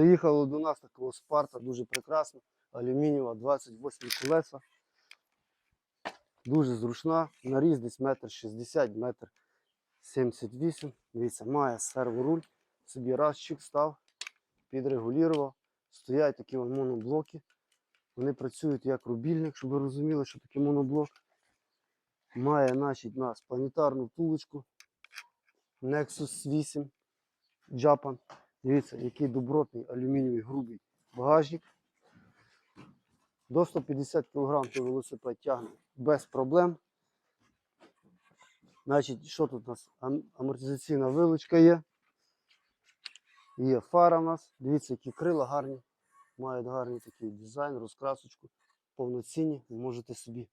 Приїхало до нас такого спарта, дуже прекрасно. Алюмінієва, 28 колеса. Дуже зручна. Наріз десь метр 60, метр 78. Дивіться, має серворуль. Собі раз чик став, підрегулював. Стоять такі моноблоки. Вони працюють як рубільник, щоб ви розуміли, що таке моноблок. Має значить, нас планетарну втулочку. Nexus 8 Japan. Дивіться, який добротний алюмінієвий грубий багажник. До 150 кг той велосипед тягне без проблем. Значить, що тут у нас? Амортизаційна вилучка є. Є фара в нас. Дивіться, які крила гарні. Мають гарний такий дизайн, розкрасочку. Повноцінні. Ви можете собі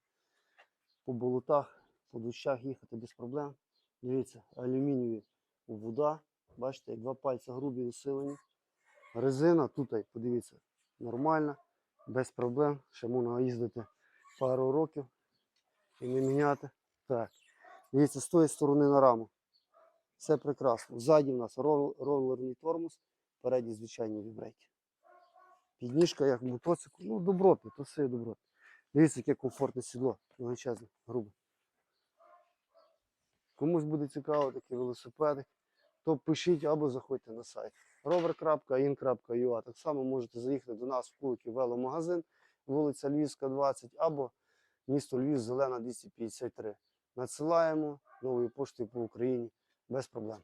по болотах, по дощах їхати без проблем. Дивіться, алюмінієві вода. Бачите, як два пальця грубі усилені. Резина тут, подивіться, нормальна, без проблем. Ще можна їздити пару років і не міняти. Так. Дивіться, з тої сторони на раму. Все прекрасно. Ззаді в нас рол- ролерний тормоз, переді звичайні вібрейки. Підніжка, як мотоцикл. Ну, добротне, то все є. Дивіться, яке комфортне сідло, величезне, грубе. Комусь буде цікаво такі велосипеди, то пишіть або заходьте на сайт rover.in.ua. Так само можете заїхати до нас в Куликів веломагазин, вулиця Львівська, 20, або місто Львів, Зелена 253. Надсилаємо новою поштою по Україні без проблем.